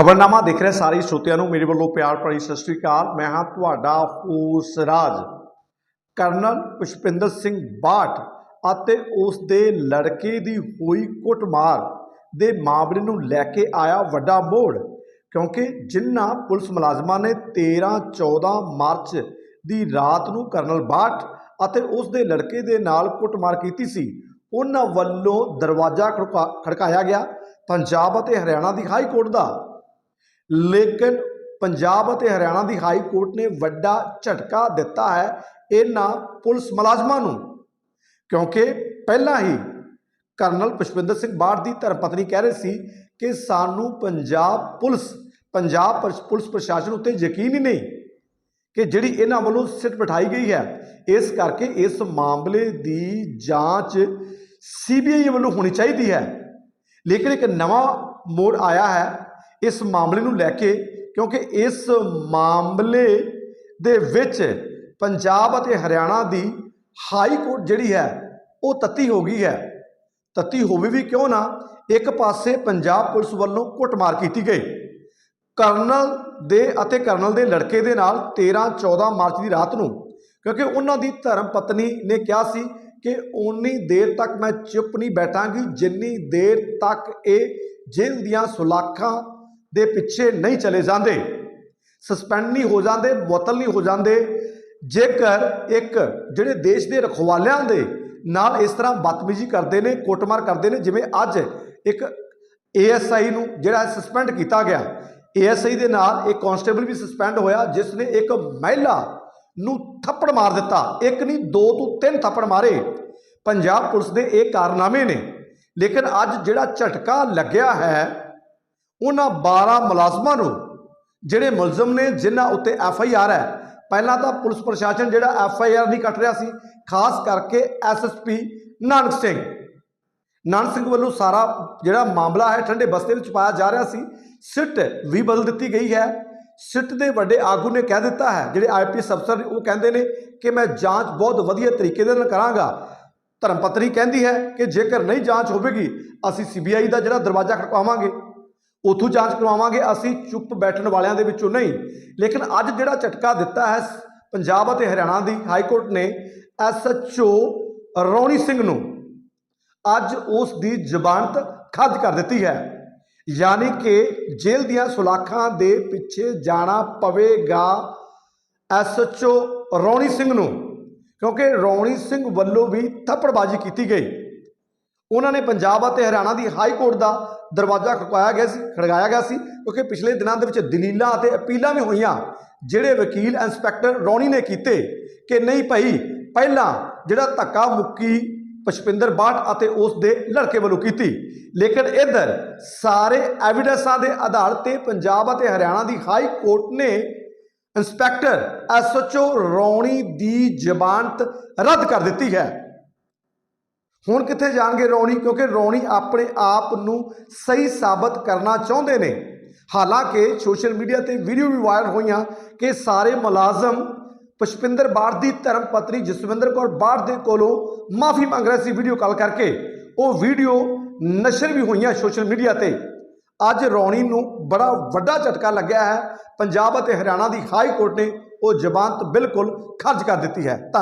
ਖਬਰਨਾਮਾ ਦੇਖ ਰਹੇ ਸਾਰੇ ਸਰੋਤਿਆਂ ਨੂੰ। ਮੇਰੇ ਵੱਲੋਂ ਪਿਆਰ ਭਰੀ ਸਤਿ ਸ੍ਰੀ ਅਕਾਲ। ਮੈਂ ਹਾਂ ਤੁਹਾਡਾ ਹੋਸ ਰਾਜ ਕਰਨਲ ਪੁਸ਼ਪਿੰਦਰ ਸਿੰਘ ਬਾਟ ਅਤੇ ਉਸ ਦੇ ਲੜਕੇ ਦੀ ਹੋਈ ਕੁੱਟਮਾਰ ਦੇ ਮਾਮਲੇ ਨੂੰ ਲੈ ਕੇ ਆਇਆ ਵੱਡਾ ਮੋੜ, ਕਿਉਂਕਿ ਜਿਨ੍ਹਾਂ ਪੁਲਿਸ ਮੁਲਾਜ਼ਮਾਂ ਨੇ 13 14 ਮਾਰਚ ਦੀ ਰਾਤ ਨੂੰ ਕਰਨਲ ਬਾਟ ਅਤੇ ਉਸ ਦੇ ਲੜਕੇ ਦੇ ਨਾਲ ਕੁੱਟਮਾਰ ਕੀਤੀ ਸੀ, ਉਹਨਾਂ ਵੱਲੋਂ ਦਰਵਾਜ਼ਾ ਖੜਕਾ- ਖੜਕਾਇਆ ਗਿਆ। ਪੰਜਾਬ ਅਤੇ ਹਰਿਆਣਾ ਦੀ ਹਾਈ ਕੋਰਟ ਦਾ ਲੇਕਿਨ ਪੰਜਾਬ ਅਤੇ ਹਰਿਆਣਾ ਦੀ ਹਾਈ ਕੋਰਟ ਨੇ ਵੱਡਾ ਝਟਕਾ ਦਿੱਤਾ ਹੈ ਇਹਨਾਂ ਪੁਲਿਸ ਮੁਲਾਜ਼ਮਾਂ ਨੂੰ। ਕਿਉਂਕਿ ਪਹਿਲਾਂ ਹੀ ਕਰਨਲ ਪੁਸ਼ਪਿੰਦਰ ਸਿੰਘ ਬਾੜ ਦੀ ਧਰਮਪਤਨੀ ਕਹਿ ਰਹੇ ਸੀ ਕਿ ਸਾਨੂੰ ਪੰਜਾਬ ਪੁਲਿਸ, ਪੰਜਾਬ ਪਰ- ਪੁਲਿਸ ਪ੍ਰਸ਼ਾਸਨ ਉੱਤੇ ਯਕੀਨ ਹੀ ਨਹੀਂ ਕਿ ਜਿਹੜੀ ਇਹਨਾਂ ਵੱਲੋਂ ਸਿੱਟ ਬਿਠਾਈ ਗਈ ਹੈ। ਇਸ ਕਰਕੇ ਇਸ ਮਾਮਲੇ ਦੀ ਜਾਂਚ ਸੀਬੀਆਈ ਵੱਲੋਂ ਹੋਣੀ ਚਾਹੀਦੀ ਹੈ। ਲੇਕਿਨ ਇੱਕ ਨਵਾਂ ਮੋੜ ਆਇਆ ਹੈ ਇਸ ਮਾਮਲੇ ਨੂੰ ਲੈ ਕੇ, ਕਿਉਂਕਿ ਇਸ ਮਾਮਲੇ ਦੇ ਵਿੱਚ ਪੰਜਾਬ ਅਤੇ ਹਰਿਆਣਾ ਦੀ ਹਾਈ ਕੋਰਟ ਜਿਹੜੀ ਹੈ, ਉਹ ਤੱਤੀ ਹੋ ਗਈ ਹੈ। ਤੱਤੀ ਹੋਵੇ ਵੀ ਕਿਉਂ ਨਾ, ਇੱਕ ਪਾਸੇ ਪੰਜਾਬ ਪੁਲਿਸ ਵੱਲੋਂ ਕੁੱਟਮਾਰ ਕੀਤੀ ਗਈ। ਕਰਨਲ ਦੇ ਅਤੇ ਕਰਨਲ ਦੇ ਲੜਕੇ ਦੇ ਨਾਲ 13 14 ਮਾਰਚ ਦੀ ਰਾਤ ਨੂੰ, ਕਿਉਂਕਿ ਉਹਨਾਂ ਦੀ ਧਰਮ ਪਤਨੀ ਨੇ ਕਿਹਾ ਸੀ ਕਿ ਉਨੀ ਦੇਰ ਤੱਕ ਮੈਂ ਚੁੱਪ ਨਹੀਂ ਬੈਠਾਂਗੀ, ਜਿੰਨੀ ਦੇਰ ਤੱਕ ਇਹ ਜੇਲ੍ਹ ਦੀਆਂ ਸੁਲਾਖਾਂ ਦੇ ਪਿੱਛੇ ਨਹੀਂ ਚਲੇ ਜਾਂਦੇ। ਸਸਪੈਂਡ ਨਹੀਂ ਹੋ ਜਾਂਦੇ ਮੁਅਤਲ ਨਹੀਂ ਹੋ ਜਾਂਦੇ। ਜੇਕਰ ਇੱਕ ਜਿਹੜੇ ਦੇਸ਼ ਦੇ ਰਖਵਾਲਿਆਂ ਦੇ ਨਾਲ ਇਸ ਤਰ੍ਹਾਂ ਬਦਤਮੀਜ਼ੀ ਕਰਦੇ ਨੇ, ਕੁੱਟਮਾਰ ਕਰਦੇ ਨੇ, ਜਿਵੇਂ ਅੱਜ ਇੱਕ ਏਐਸਆਈ ਨੂੰ ਜਿਹੜਾ ਸਸਪੈਂਡ ਕੀਤਾ ਗਿਆ। ਏਐਸਆਈ ਦੇ ਨਾਲ ਇੱਕ ਕਾਂਸਟੇਬਲ ਵੀ ਸਸਪੈਂਡ ਹੋਇਆ, ਜਿਸ ਨੇ ਇੱਕ ਮਹਿਲਾ ਨੂੰ ਥੱਪੜ ਮਾਰ ਦਿੱਤਾ। ਇੱਕ ਨਹੀਂ, ਦੋ ਤੋਂ ਤਿੰਨ ਥੱਪੜ ਮਾਰੇ। ਪੰਜਾਬ ਪੁਲਿਸ ਦੇ ਇਹ ਕਾਰਨਾਮੇ ਨੇ। ਲੇਕਿਨ ਅੱਜ ਜਿਹੜਾ ਝਟਕਾ ਲੱਗਿਆ ਹੈ ਉਹਨਾਂ 12 ਮੁਲਾਜ਼ਮਾਂ ਨੂੰ, ਜਿਹੜੇ ਮੁਲਜ਼ਮ ਨੇ, ਜਿਨ੍ਹਾਂ ਉੱਤੇ ਐਫ ਆਈ ਆਰ ਹੈ। ਪਹਿਲਾਂ ਤਾਂ ਪੁਲਿਸ ਪ੍ਰਸ਼ਾਸਨ ਜਿਹੜਾ ਐਫ ਆਈ ਆਰ ਨਹੀਂ ਕੱਟ ਰਿਹਾ ਸੀ, ਖਾਸ ਕਰਕੇ S S P Nanak Singh. Nanak Singh ਵੱਲੋਂ ਸਾਰਾ ਜਿਹੜਾ ਮਾਮਲਾ ਹੈ, ਠੰਡੇ ਬਸਤੇ ਵਿੱਚ ਪਾਇਆ ਜਾ ਰਿਹਾ ਸੀ। ਸਿੱਟ ਵੀ ਬਦਲ ਦਿੱਤੀ ਗਈ ਹੈ। ਸਿੱਟ ਦੇ ਵੱਡੇ ਆਗੂ ਨੇ ਕਹਿ ਦਿੱਤਾ ਹੈ, ਜਿਹੜੇ ਆਈਪੀਐਸ ਅਫਸਰ ਨੇ, ਉਹ ਕਹਿੰਦੇ ਨੇ ਕਿ ਮੈਂ ਜਾਂਚ ਬਹੁਤ ਵਧੀਆ ਤਰੀਕੇ ਦੇ ਨਾਲ ਕਰਾਂਗਾ। ਧਰਮ ਕਹਿੰਦੀ ਹੈ ਕਿ ਜੇਕਰ ਨਹੀਂ ਜਾਂਚ ਹੋਵੇਗੀ, ਅਸੀਂ ਸੀਬੀਆਈ ਦਾ ਜਿਹੜਾ ਦਰਵਾਜ਼ਾ ਖੜਕਾਵਾਂਗੇ। ਉਥੋਂ ਜਾਂਚ ਕਰਵਾਵਾਂਗੇ, ਅਸੀਂ ਚੁੱਪ ਬੈਠਣ ਵਾਲਿਆਂ ਦੇ ਵਿੱਚੋਂ ਨਹੀਂ। ਲੇਕਿਨ ਅੱਜ ਜਿਹੜਾ ਝਟਕਾ ਦਿੱਤਾ ਹੈ, ਪੰਜਾਬ ਅਤੇ ਹਰਿਆਣਾ ਦੀ ਹਾਈ ਕੋਰਟ ਨੇ ਐਸਐਚਓ ਰੌਣੀ ਸਿੰਘ ਨੂੰ ਅੱਜ ਉਸ ਦੀ ਜ਼ਬਾਨਤ ਖੱਦ ਕਰ ਦਿੱਤੀ ਹੈ। ਯਾਨੀ ਕਿ ਜੇਲ੍ਹ ਦੀਆਂ ਸੁਲਾਖਾਂ ਦੇ ਪਿੱਛੇ ਜਾਣਾ ਪਵੇਗਾ ਐਸਐਚਓ ਰੌਣੀ ਸਿੰਘ ਨੂੰ, ਕਿਉਂਕਿ ਰੌਣੀ ਸਿੰਘ ਵੱਲੋਂ ਵੀ ਥੱਪੜਬਾਜ਼ੀ ਕੀਤੀ ਗਈ। ਉਹਨਾਂ ਨੇ ਪੰਜਾਬ ਅਤੇ ਹਰਿਆਣਾ ਦੀ ਹਾਈ ਕੋਰਟ ਦਾ ਦਰਵਾਜ਼ਾ ਖੜਕਾਇਆ ਗਿਆ ਸੀ, ਖੜਕਾਇਆ ਗਿਆ ਸੀ, ਕਿਉਂਕਿ ਪਿਛਲੇ ਦਿਨਾਂ ਦੇ ਵਿੱਚ ਦਲੀਲਾਂ ਅਤੇ ਅਪੀਲਾਂ ਵੀ ਹੋਈਆਂ, ਜਿਹੜੇ ਵਕੀਲ ਇੰਸਪੈਕਟਰ ਰੌਣੀ ਨੇ ਕੀਤੇ ਕਿ ਨਹੀਂ ਭਾਈ, ਪਹਿਲਾਂ ਜਿਹੜਾ ਧੱਕਾ ਮੁੱਕੀ ਪੁਸ਼ਪਿੰਦਰ ਬਾਟ ਅਤੇ ਉਸ ਦੇ ਲੜਕੇ ਵੱਲੋਂ ਕੀਤੀ, ਲੇਕਿਨ ਇੱਧਰ ਸਾਰੇ ਐਵੀਡੈਂਸਾਂ ਦੇ ਆਧਾਰ ਤੇ ਪੰਜਾਬ ਅਤੇ ਹਰਿਆਣਾ ਦੀ ਹਾਈ ਕੋਰਟ ਨੇ ਇੰਸਪੈਕਟਰ ਐਸਐਚਓ ਰੌਣੀ ਦੀ ਜ਼ਮਾਨਤ ਰੱਦ ਕਰ ਦਿੱਤੀ ਹੈ। ਹੁਣ ਕਿੱਥੇ ਜਾਣਗੇ ਰੌਣੀ? ਕਿਉਂਕਿ ਰੌਣੀ ਆਪਣੇ ਆਪ ਨੂੰ ਸਹੀ ਸਾਬਤ ਕਰਨਾ ਚਾਹੁੰਦੇ ਨੇ। ਹਾਲਾਂਕਿ ਸੋਸ਼ਲ ਮੀਡੀਆ ਤੇ ਵੀਡੀਓ ਵੀ ਵਾਇਰਲ ਹੋਈਆਂ ਕਿ ਸਾਰੇ ਮੁਲਾਜ਼ਮ ਪੁਸ਼ਪਿੰਦਰ ਬਾੜ ਦੀ ਧਰਮ ਪਤਨੀ ਜਸਵਿੰਦਰ ਕੌਰ ਬਾੜ ਦੇ ਕੋਲੋਂ ਮਾਫੀ ਮੰਗ ਰਹੇ ਸੀ ਵੀਡੀਓ ਕਾਲ ਕਰਕੇ। ਉਹ ਵੀਡੀਓ ਨਸ਼ਰ ਵੀ ਹੋਈਆਂ ਸੋਸ਼ਲ ਮੀਡੀਆ ਤੇ। ਅੱਜ ਰੌਣੀ ਨੂੰ ਬੜਾ ਵੱਡਾ ਝਟਕਾ ਲੱਗਿਆ ਹੈ। ਪੰਜਾਬ ਅਤੇ ਹਰਿਆਣਾ ਦੀ ਹਾਈ ਕੋਰਟ ਨੇ ਉਹ ਜ਼ਮਾਨਤ ਬਿਲਕੁਲ ਖਰਚ ਕਰ ਦਿੱਤੀ ਹੈ। ਧੰਨ-